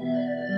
Yeah.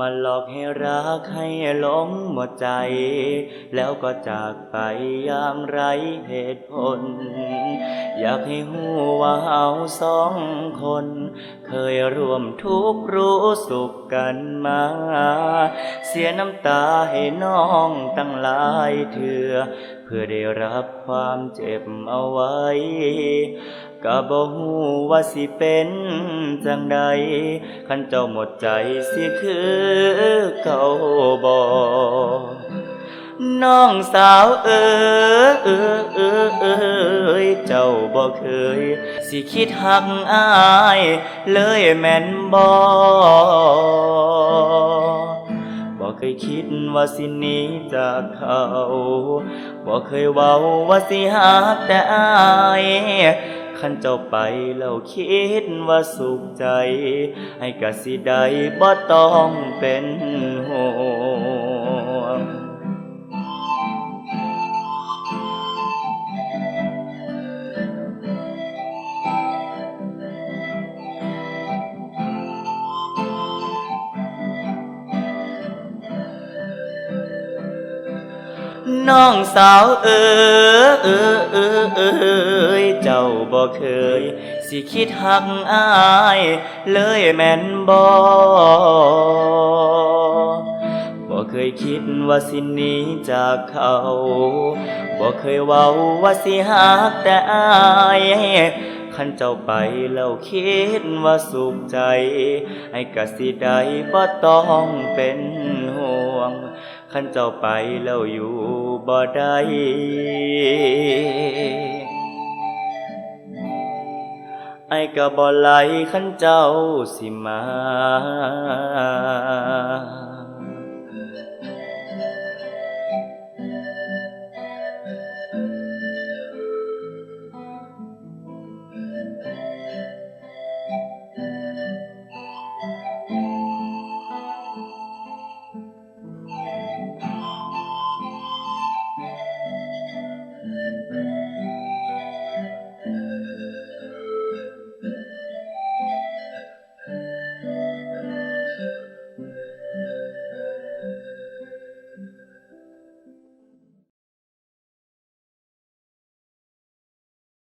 มาหลอกให้รักให้หลงหมดใจ แล้วก็จากไปอย่างไรเหตุผล อยากให้หูว่าเอาสองคน เคยร่วมทุกข์รู้สุขกันมา เสียน้ำตาให้น้องตั้งหลายเถื่อเพื่อได้รับความเจ็บเอาไว้ก็บ่ฮู้ว่าสิเป็นจังใดคันเจ้าหมดใจสิคือเก่าบ่ น้องสาวเอ๋ยเอ๋เอ๋เอ๋เจ้าบ่เคย สิคิดหักอาย เลยแม่นบ่บ่เคยคิดว่าสิหนี้จากเขาบ่เคยเว้าว่าสิหักแต่อายคันเจ้าไปแล้วคิดว่าสุขใจ ให้กะสิได้บ่ต้องเป็นห่วง น้องสาวเอ๋ยเอ๋เอ๋เอ๋เจ้าบ่เคย สิคิดหักอาย เลยแม่นบ่บ่เคยคิดว่าสิหนี้จากเขาบ่เคยเว้าว่าสิหักแต่อาย ขันเจ้าไปแล้วคิดว่าสุขใจ ให้กะสิได้บ่ต้องเป็นห่วงขันเจ้าไปแล้วอยู่บ่ได้ไอ้กะบ่ไหลขันเจ้าสิมา